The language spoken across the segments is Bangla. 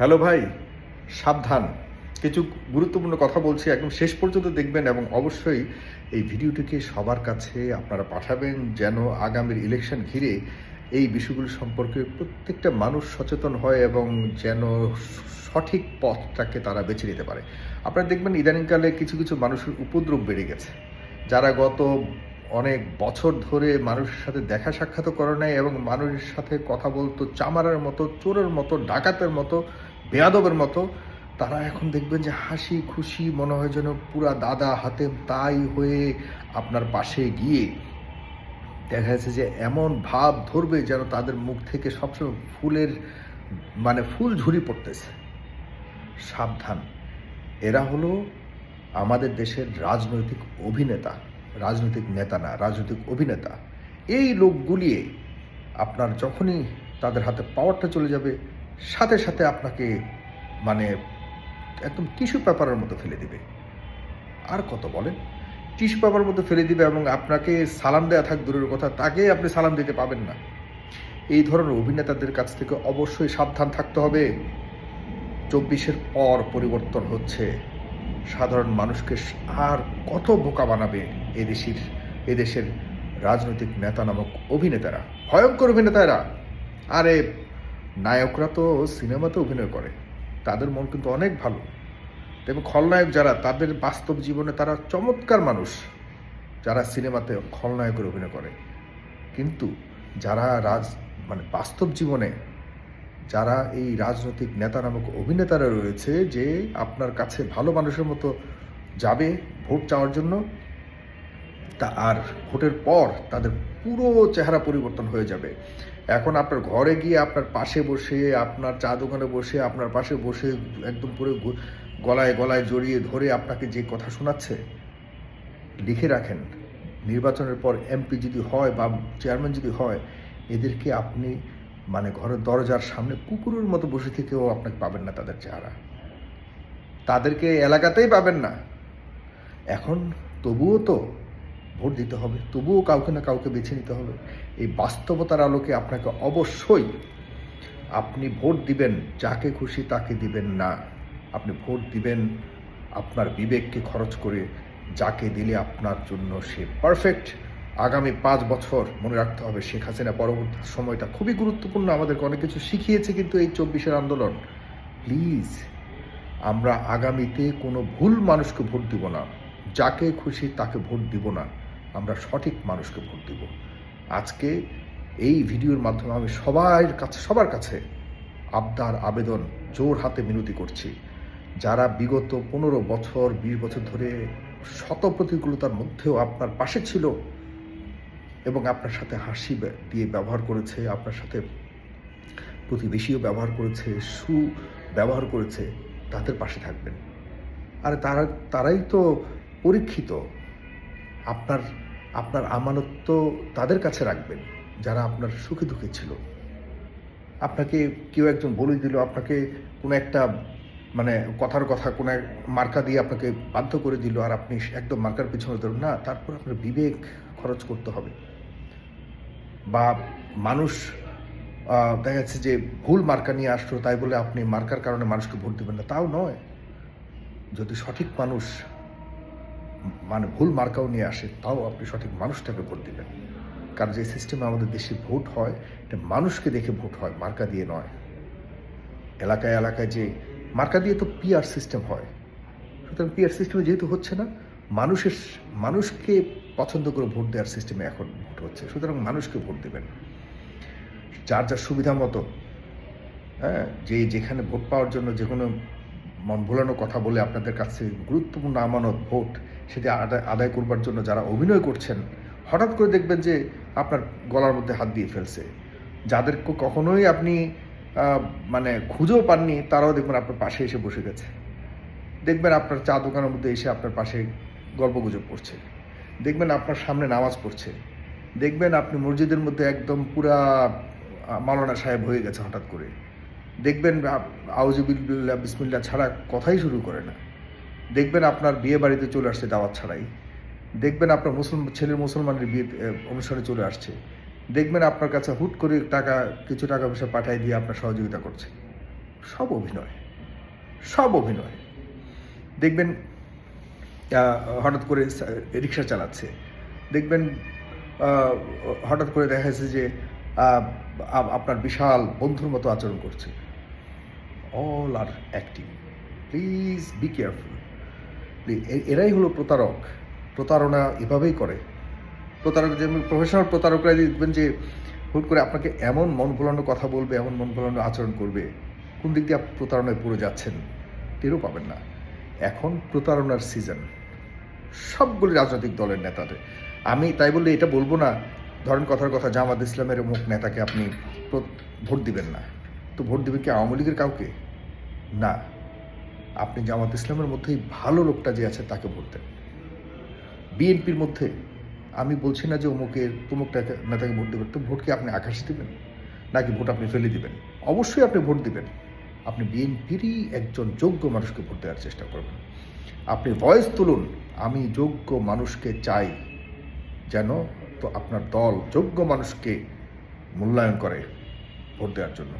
হ্যালো ভাই, সাবধান। কিছু গুরুত্বপূর্ণ কথা বলছি, একদম শেষ পর্যন্ত দেখবেন এবং অবশ্যই এই ভিডিওটিকে সবার কাছে আপনারা পাঠাবেন যেন আগামীর ইলেকশন ঘিরে এই বিষয়গুলো সম্পর্কে প্রত্যেকটা মানুষ সচেতন হয় এবং যেন সঠিক পথটাকে তারা বেছে নিতে পারে। আপনারা দেখবেন ইদানিংকালে কিছু কিছু মানুষের উপদ্রব বেড়ে গেছে, যারা গত অনেক বছর ধরে মানুষের সাথে দেখা সাক্ষাৎ করে নেয় এবং মানুষের সাথে কথা বলতো চামারের মতো, চোরের মতো, ডাকাতের মতো বেয়াদবের মতো, তারা এখন দেখবেন যে হাসি খুশি মনে হয় যেন পুরা দাদা হাতে তাই হয়ে আপনার পাশে গিয়ে দেখা যাচ্ছে যে এমন ভাব ধরবে যেন তাদের মুখ থেকে সবসময় ফুলের মানে ফুল ঝুরি পড়তেছে। সাবধান। এরা হলো আমাদের দেশের রাজনৈতিক অভিনেতা, রাজনৈতিক নেতা না, রাজনৈতিক অভিনেতা। এই লোকগুলি আপনার যখনই তাদের হাতে পাওয়ারটা চলে যাবে সাথে সাথে আপনাকে মানে একদম টিস্যু পেপারের মতো ফেলে দিবে। আর কত বলেন? টিস্যু পেপারের মতো ফেলে দিবে এবং আপনাকে সালাম দেওয়া থাক দূরের কথা তাকে আপনি সালাম দিতে পাবেন না। এই ধরনের অভিনেতাদের কাছ থেকে অবশ্যই সাবধান থাকতে হবে। চব্বিশের পর পরিবর্তন হচ্ছে। সাধারণ মানুষকে আর কত বোকা বানাবে এদেশের এদেশের রাজনৈতিক নেতা নামক অভিনেতারা, ভয়ঙ্কর অভিনেতারা। আরে নায়করা তো সিনেমাতে অভিনয় করে, তাদের মন কিন্তু অনেক ভালো। এবং খলনায়ক যারা, তাদের বাস্তব জীবনে তারা চমৎকার মানুষ, যারা সিনেমাতে খলনায়কের অভিনয় করে। কিন্তু যারা রাজ মানে বাস্তব জীবনে, যারা এই রাজনৈতিক নেতা নামক অভিনেতারা রয়েছে যে আপনার কাছে ভালো মানুষের মতো যাবে ভোট চাওয়ার জন্য, তা আর ভোটের পর তাদের পুরো চেহারা পরিবর্তন হয়ে যাবে। এখন আপনার ঘরে গিয়ে আপনার পাশে বসে, আপনার চা দোকানে বসে, আপনার পাশে বসে একদম পুরো গলায় গলায় জড়িয়ে ধরে আপনাকে যে কথা শোনাচ্ছে, লিখে রাখেন। নির্বাচনের পর এমপি যদি হয় বা চেয়ারম্যান যদি হয়, এদেরকে আপনি মানে ঘরের দরজার সামনে কুকুরের মতো বসে থেকেও আপনাকে পাবেন না তাদের চেহারা। তাদেরকে এলাকাতেই পাবেন না। এখন তবুও তো ভোট দিতে হবে। তবুও কাউকে না কাউকে বেছে নিতে হবে। এই বাস্তবতার আলোকে আপনাকে অবশ্যই আপনি ভোট দিবেন, যাকে খুশি তাকে দিবেন না। আপনি ভোট দিবেন আপনার বিবেককে খরচ করে, যাকে দিলে আপনার জন্য সে পারফেক্ট আগামী পাঁচ বছর মনে রাখতে হবে, শেখ হাসিনা পরবর্তী সময়টা খুবই গুরুত্বপূর্ণ, আমাদেরকে অনেক কিছু শিখিয়েছে কিন্তু এই চব্বিশের আন্দোলন। প্লিজ আমরা আগামীতে কোনো ভুল মানুষকে ভোট দিব না। যাকে খুশি তাকে ভোট দিব না। আমরা সঠিক মানুষকে ভোট দিব। আজকে এই ভিডিওর মাধ্যমে আমি সবার কাছে সবার কাছে আবদার, আবেদন, জোর হাতে মিনতি করছি। যারা বিগত পনেরো বছর, বিশ বছর ধরে শত প্রতিকূলতার মধ্যেও আপনার পাশে ছিল এবং আপনার সাথে হাসি দিয়ে ব্যবহার করেছে, আপনার সাথে প্রতিবেশীও ব্যবহার করেছে, সু ব্যবহার করেছে, তাদের পাশে থাকবেন। আর তারা তারাই তো পরীক্ষিত। আপনার আপনার আমানত তাদের কাছে রাখবেন, যারা আপনার সুখে দুঃখে ছিল। আপনাকে কেউ একজন বলে দিল, আপনাকে কোনো একটা মানে কথার কথা, কোনো এক মার্কা দিয়ে আপনাকে বাধ্য করে দিল, আর আপনি একদম মার্কার পিছনে ধরুন না, তারপর আপনার বিবেক খরচ করতে হবে। বা মানুষ দেখা যাচ্ছে যে ভুল মার্কা নিয়ে আসলো, তাই বলে আপনি মার্কার কারণে মানুষকে ভোট দেবেন না, তাও নয়। যদি সঠিক মানুষ মানে ভুল মার্কাও নিয়ে আসে, তাও আপনি সঠিক মানুষটাকে ভোট দিবেন। কারণ যে সিস্টেমে আমাদের দেশে ভোট হয়, এটা মানুষকে দেখে ভোট হয়, মার্কা দিয়ে নয়। এলাকায় এলাকায় যে মার্কা দিয়ে তো পিআর সিস্টেম হয়। সুতরাং পিআর সিস্টেমে যেহেতু হচ্ছে না, মানুষের মানুষকে পছন্দ করে ভোট দেওয়ার সিস্টেমে এখন ভোট হচ্ছে। সুতরাং মানুষকে ভোট দেবেন। যার যার সুবিধা মতো হ্যাঁ যে যেখানে ভোট পাওয়ার জন্য যে কোনো মন ভোলানো কথা বলে আপনাদের কাছে গুরুত্বপূর্ণ আমানত ভোট সেটা আদায় আদায় করবার জন্য যারা অভিনয় করছেন, হঠাৎ করে দেখবেন যে আপনার গলার মধ্যে হাত দিয়ে ফেলছে। যাদের কখনোই আপনি মানে খুঁজেও পাননি, তারাও দেখবেন আপনার পাশে এসে বসে গেছে। দেখবেন আপনার চা দোকানের মধ্যে এসে আপনার পাশে গল্পগুজব করছে। দেখবেন আপনার সামনে নামাজ পড়ছে। দেখবেন আপনি মসজিদের মধ্যে একদম পুরা মাওলানা সাহেব হয়ে গেছে হঠাৎ করে। দেখবেন আউজিবিল্লা বিসমিল্লা ছাড়া কথাই শুরু করে না। দেখবেন আপনার বিয়ে বাড়িতে চলে আসছে দাওয়াত ছাড়াই। দেখবেন আপনার মুসলমান ছেলের মুসলমানের বিয়ে অনুষ্ঠানে চলে আসছে। দেখবেন আপনার কাছে হুট করে টাকা, কিছু টাকা পয়সা পাঠিয়ে দিয়ে আপনার সহযোগিতা করছে। সব অভিনয়। সব অভিনয়। দেখবেন হঠাৎ করে রিক্সা চালাচ্ছে। দেখবেন হঠাৎ করে দেখা যাচ্ছে যে আপনার বিশাল বন্ধুর মতো আচরণ করছে। All are acting please be careful এরাই হলো প্রতারক। প্রতারণা এভাবেই করে। প্রতারক যেমন প্রফেশনাল প্রতারকরা দেখবেন যে হুট করে আপনাকে এমন মন ভোলানো কথা বলবে, এমন মন ভোলানো আচরণ করবে, কোন দিক দিয়ে আপনি প্রতারণায় পড়ে যাচ্ছেন, টেরও পাবেন না। এখন প্রতারণার সিজন সবগুলি রাজনৈতিক দলের নেতাদের। আমি তাই বললে এটা বলব না, ধরেন কথার কথা, জামাত ইসলামের মুখ নেতাকে আপনি ভোট দিবেন না। তো ভোট দিবেন কি আওয়ামী লীগের কাউকে? না। আপনি জামাত ইসলামের মধ্যেই ভালো লোকটা যে আছে তাকে ভোট দেন বিএনপির মধ্যে আমি বলছি না যে অমুকের তমুকটাকে নেতাকে ভোট দেবেন, তো ভোট কি আপনি আকাশ দিবেন? নাকি ভোট আপনি ফেলে দিবেন? অবশ্যই আপনি ভোট দিবেন। আপনি বিএনপিরই একজন যোগ্য মানুষকে ভোট দেওয়ার চেষ্টা করবেন। আপনি ভয়েস তুলুন, আমি যোগ্য মানুষকে চাই যেন তো আপনার দল যোগ্য মানুষকে মূল্যায়ন করে ভোট দেওয়ার জন্য।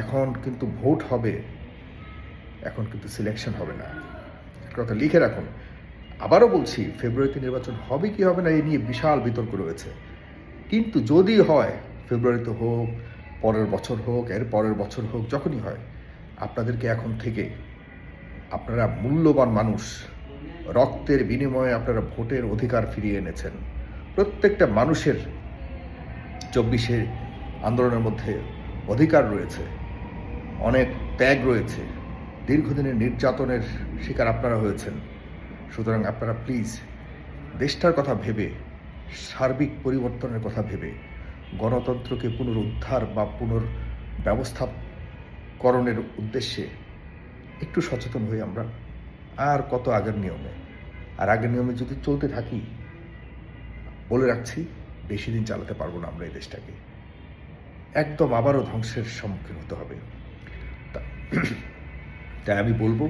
এখন কিন্তু ভোট হবে এখন কিন্তু সিলেকশন হবে না। কথা লিখে রাখুন। আবারও বলছি ফেব্রুয়ারিতে নির্বাচন হবে কি হবে না এই নিয়ে বিশাল বিতর্ক রয়েছে। কিন্তু যদি হয় ফেব্রুয়ারিতে হোক, পরের বছর হোক, এর পরের বছর হোক, যখনই হয়, আপনাদেরকে এখন থেকে আপনারা মূল্যবান মানুষ, রক্তের বিনিময়ে আপনারা ভোটের অধিকার ফিরিয়ে এনেছেন। প্রত্যেকটা মানুষের চব্বিশে আন্দোলনের মধ্যে অধিকার রয়েছে, অনেক ত্যাগ রয়েছে। দীর্ঘদিনের নির্যাতনের শিকার আপনারা হয়েছেন। সুতরাং আপনারা প্লিজ দেশটার কথা ভেবে, সার্বিক পরিবর্তনের কথা ভেবে, গণতন্ত্রকে পুনরুদ্ধার বা পুনর ব্যবস্থাকরণের উদ্দেশ্যে একটু সচেতন হই আমরা। আর কত আগের নিয়মে? আর আগের নিয়মে যদি চলতে থাকি, বলে রাখছি, বেশি দিন চালাতে পারব না আমরা এই দেশটাকে। একদম আবারও ধ্বংসের সম্মুখীন হতে হবে। তাই আমি বলব,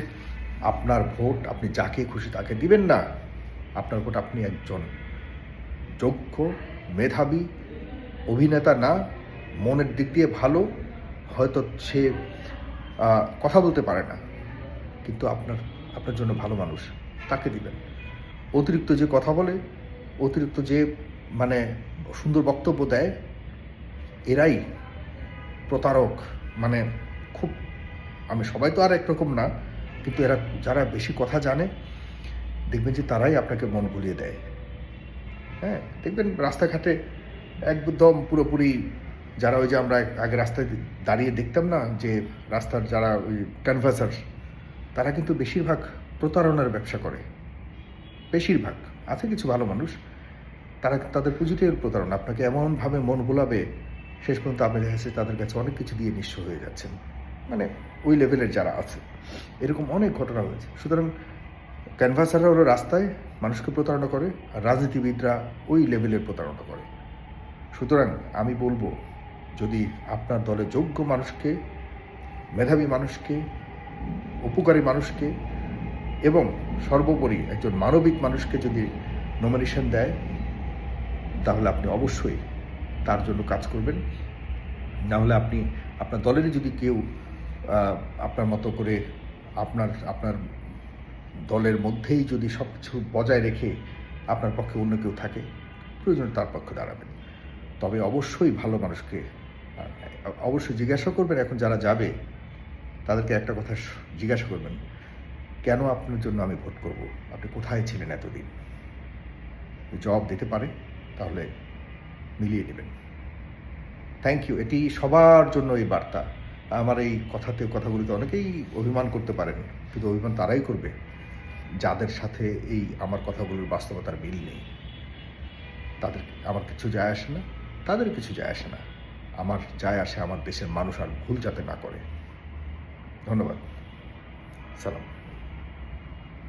আপনার ভোট আপনি যাকে খুশি তাকে দিবেন না। আপনার ভোট আপনি একজন যোগ্য, মেধাবী, অভিনেতা না, মনের দিক দিয়ে ভালো, হয়তো সে কথা বলতে পারে না, কিন্তু আপনার আপনার জন্য ভালো মানুষ তাকে দিবেন। অতিরিক্ত যে কথা বলে, অতিরিক্ত যে মানে সুন্দর বক্তব্য দেয়, এরাই প্রতারক মানে খুব আমি সবাই তো আর একরকম না, কিন্তু এরা, যারা বেশি কথা জানে, দেখবেন যে তারাই আপনাকে মন ভুলিয়ে দেয়। হ্যাঁ দেখবেন রাস্তাঘাটে একদম পুরোপুরি যারা ওই যে আমরা আগে রাস্তায় দাঁড়িয়ে দেখতাম না, যে রাস্তার যারা ওই ক্যানভাসার তারা কিন্তু বেশিরভাগ প্রতারণার ব্যবসা করে। বেশিরভাগ, আছে কিছু ভালো মানুষ, তারা তাদের পুঁজিটির প্রতারণা। আপনাকে এমনভাবে মন ভোলাবে শেষ পর্যন্ত আপনি দেখা তাদের কাছে অনেক কিছু দিয়ে নিঃস্ব হয়ে যাচ্ছেন। মানে ওই লেভেলের যারা আছে, এরকম অনেক ঘটনা হয়েছে। সুতরাং ক্যানভাসাররা হলো রাস্তায় মানুষকে প্রতারণা করে আর রাজনীতিবিদরা ওই লেভেলের প্রতারণা করে। সুতরাং আমি বলব, যদি আপনার দলে যোগ্য মানুষকে, মেধাবী মানুষকে, উপকারী মানুষকে এবং সর্বোপরি একজন মানবিক মানুষকে যদি নমিনেশন দেয়, তাহলে আপনি অবশ্যই তার জন্য কাজ করবেন। না হলে আপনি, আপনার দলেরই যদি কেউ আপনার মতো করে আপনার আপনার দলের মধ্যেই যদি সব কিছু বজায় রেখে আপনার পক্ষে অন্য কেউ থাকে, প্রয়োজনে তার পক্ষে দাঁড়াবেন। তবে অবশ্যই ভালো মানুষকে অবশ্যই জিজ্ঞাসা করবেন এখন যারা যাবে, তাদেরকে একটা কথা জিজ্ঞাসা করবেন, কেন আপনার জন্য আমি ভোট করব? আপনি কোথায় ছিলেন এতদিন? জবাব দিতে পারে, তাহলে মিলিয়ে নেবেন। থ্যাংক ইউ এটি সবার জন্য এই বার্তা। আমার এই কথাতে, কথাগুলিতে অনেকেই অভিমান করতে পারেন শুধু অভিমান তারাই করবে যাদের সাথে এই আমার কথাগুলোর বাস্তবতার মিল নেই। তাদের, আমার কিছু যায় আসে না, তাদের কিছু যায় আসে না। আমার যায় আসে আমার দেশের মানুষ আর ভুল যাতে না করে। ধন্যবাদ। সালাম।